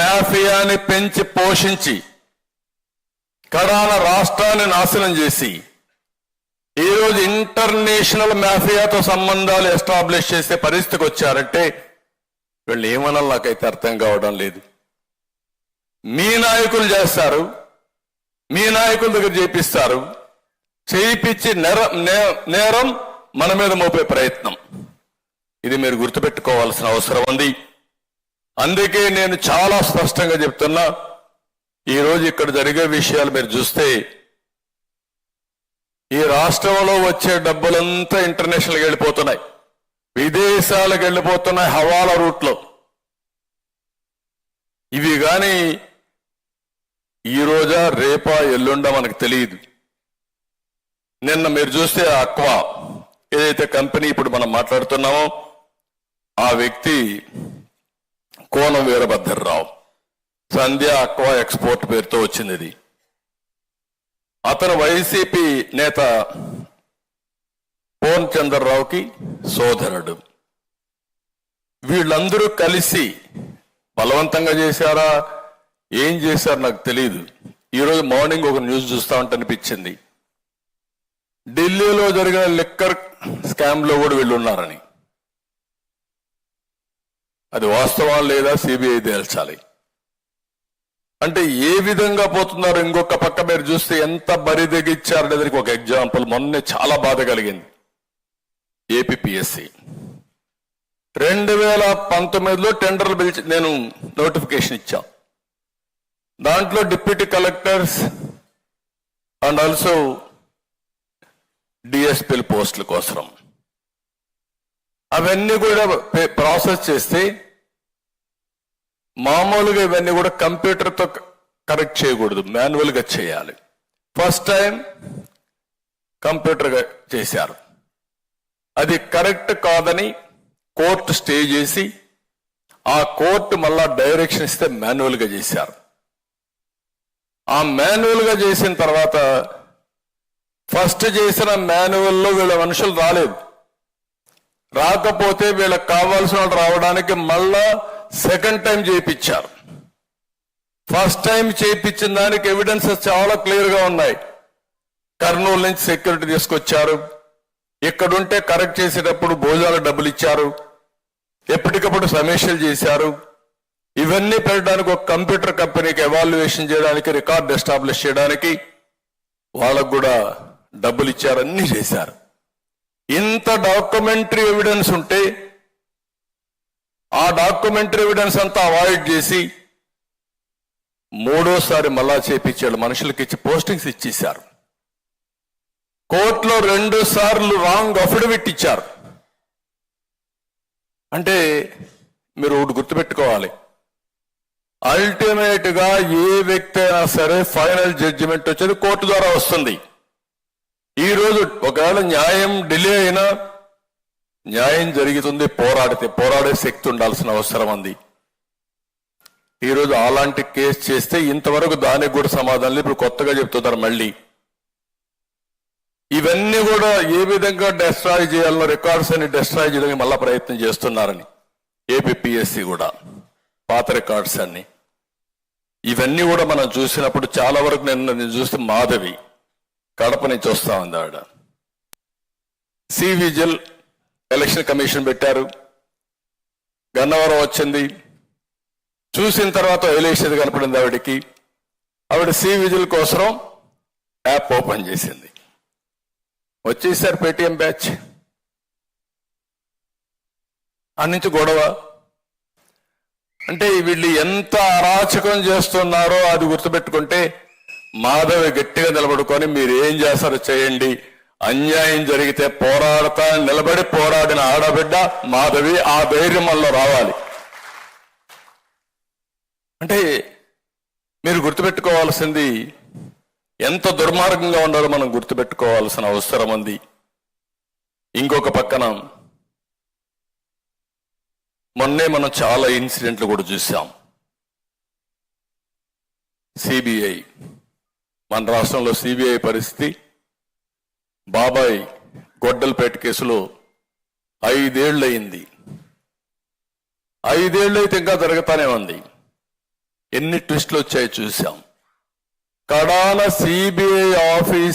మాఫియాని పెంచి పోషించి కడాన రాష్ట్రాన్ని నాశనం చేసి ఈరోజు ఇంటర్నేషనల్ మాఫియాతో సంబంధాలు ఎస్టాబ్లిష్ చేసే పరిస్థితికి వచ్చారంటే వీళ్ళు ఏమనాలి నాకైతే అర్థం కావడం లేదు. మీ నాయకులు చేస్తారు మీ నాయకుల దగ్గర చేపిస్తారు చేయిపించి నేరం నేరం మన మీద మోపే ప్రయత్నం. ఇది మీరు గుర్తుపెట్టుకోవాల్సిన అవసరం ఉంది. అందుకే నేను చాలా స్పష్టంగా చెప్తున్నా ఈ రోజు ఇక్కడ జరిగే విషయాలు మీరు చూస్తే ఈ రాష్ట్రంలో వచ్చే డబ్బులంతా ఇంటర్నేషనల్కి వెళ్ళిపోతున్నాయి. విదేశాలకు వెళ్ళిపోతున్నాయి హవాలా రూట్లో. ఇవి కానీ ఈ రోజా రేపా ఎల్లుండా మనకు తెలియదు. నిన్న మీరు చూస్తే అక్వా ఏదైతే కంపెనీ ఇప్పుడు మనం మాట్లాడుతున్నామో ఆ వ్యక్తి కోనం వీరభద్రరావు. సంధ్య అక్వా ఎక్స్పోర్ట్ పేరుతో వచ్చింది ఇది అతను వైసీపీ నేత పోన్ చంద్రరావుకి సోదరుడు. వీళ్ళందరూ కలిసి బలవంతంగా చేశారా? ఏం చేశారు నాకు తెలియదు ఈరోజు మార్నింగ్ ఒక న్యూస్ చూస్తా ఉంటే అనిపించింది. ఢిల్లీలో జరిగిన లిక్కర్ స్కామ్లో కూడా వీళ్ళు ఉన్నారని. అది వాస్తవం లేదా సిబిఐ తేల్చాలి. అంటే ఏ విధంగా పోతున్నారు? ఇంకొక పక్క మీరు చూస్తే ఎంత బరి తెగిచ్చారు అనేది ఒక ఎగ్జాంపుల్. మొన్నే చాలా బాధ కలిగింది. ఏపీఎస్సి రెండు వేల పంతొమ్మిదిలో టెండర్లు పిలిచి నేను నోటిఫికేషన్ ఇచ్చా. దాంట్లో డిప్యూటీ కలెక్టర్స్ అండ్ ఆల్సో డిఎస్పీల పోస్టుల కోసం అవన్నీ కూడా ప్రాసెస్ చేస్తే మామూలుగా ఇవన్నీ కూడా కంప్యూటర్తో కరెక్ట్ చేయకూడదు. మాన్యువల్గా చేయాలి. ఫస్ట్ టైం కంప్యూటర్గా చేశారు. అది కరెక్ట్ కాదని కోర్టు స్టే చేసి ఆ కోర్టు మళ్ళా డైరెక్షన్ ఇస్తే మాన్యువల్గా చేశారు. ఆ మాన్యువల్గా చేసిన తర్వాత ఫస్ట్ చేసిన మాన్యువల్లో వీళ్ళ మనుషులు రాలేదు. రాకపోతే వీళ్ళకి కావాల్సిన వాళ్ళు రావడానికి మళ్ళా సెకండ్ టైం చేయించారు. ఫస్ట్ టైం చేయించిన దానికి ఎవిడెన్సెస్ చాలా క్లియర్గా ఉన్నాయి. కర్నూలు నుంచి సెక్యూరిటీ తీసుకొచ్చారు. ఇక్కడుంటే కరెక్ట్ చేసేటప్పుడు భోజనాలు డబ్బులు ఇచ్చారు. ఎప్పటికప్పుడు సమీక్షలు చేశారు. ఇవన్నీ పెట్టడానికి ఒక కంప్యూటర్ కంపెనీకి ఎవాల్యుయేషన్ చేయడానికి రికార్డ్ ఎస్టాబ్లిష్ చేయడానికి వాళ్ళకు కూడా డబ్బులు ఇచ్చారు అన్ని చేశారు. ఇంత డాక్యుమెంటరీ ఎవిడెన్స్ ఉంటే ఆ డాక్యుమెంటరీ ఎవిడెన్స్ అంతా అవాయిడ్ చేసి మూడోసారి మళ్ళా చేపించాడు. మనుషులకి ఇచ్చి పోస్టింగ్స్ ఇచ్చేశారు. కోర్టులో రెండు సార్లు రాంగ్ అఫిడవిట్ ఇచ్చారు. అంటే మీరు ఒకటి గుర్తుపెట్టుకోవాలి. అల్టిమేట్గా ఏ వ్యక్తి అయినా సరే ఫైనల్ జడ్జిమెంట్ వచ్చేది కోర్టు ద్వారా వస్తుంది. ఈ రోజు ఒకవేళ న్యాయం డిలే అయినా న్యాయం జరుగుతుంది పోరాడితే పోరాడే శక్తి ఉండాల్సిన అవసరం ఉంది. ఈరోజు అలాంటి కేసు చేస్తే ఇంతవరకు దానికి కూడా సమాధానం లేదు. ఇప్పుడు కొత్తగా చెప్తున్నారు మళ్ళీ. ఇవన్నీ కూడా ఏ విధంగా డెస్ట్రాయ్ చేయాలనో రికార్డ్స్ అన్ని డెస్ట్రాయ్ చేయడానికి మళ్ళా ప్రయత్నం చేస్తున్నారని. ఏపీఎస్సి కూడా పాత రికార్డ్స్ అన్ని. ఇవన్నీ కూడా మనం చూసినప్పుడు చాలా వరకు నేను నేను చూస్తే మాధవి. కడప నుంచి వస్తా ఉంది ఆవిడ. సి విజిల్ ఎలక్షన్ కమిషన్ పెట్టారు. గన్నవరం వచ్చింది. చూసిన తర్వాత ఎలేసేది కనపడింది ఆవిడకి? ఆవిడ సి విజిల్ కోసం యాప్ ఓపెన్ చేసింది. వచ్చేసారు పేటిఎం బ్యాచ్. ఆ నుంచి గొడవ. అంటే వీళ్ళు ఎంత అరాచకం చేస్తున్నారో అది గుర్తుపెట్టుకుంటే మాధవి గట్టిగా నిలబడుకొని మీరు ఏం చేస్తారో చేయండి. అన్యాయం జరిగితే పోరాడతా నిలబడి పోరాడిన ఆడబిడ్డ మాధవి ఆ ధైర్యం వల్ల రావాలి. అంటే మీరు గుర్తుపెట్టుకోవాల్సింది ఎంత దుర్మార్గంగా ఉండాలో మనం గుర్తుపెట్టుకోవాల్సిన అవసరం ఉంది. ఇంకొక పక్కన మొన్నే మనం చాలా ఇన్సిడెంట్లు కూడా చూసాం సిబిఐ మన రాష్ట్రంలో సిబిఐ పరిస్థితి బాబాయ్ గొడ్డలపేట కేసులో ఐదేళ్ళు అయింది అయితే ఇంకా జరుగుతానే ఉంది. ఎన్ని ట్విస్టులు వచ్చాయో చూసాం కడాల సిబిఐ ఆఫీస్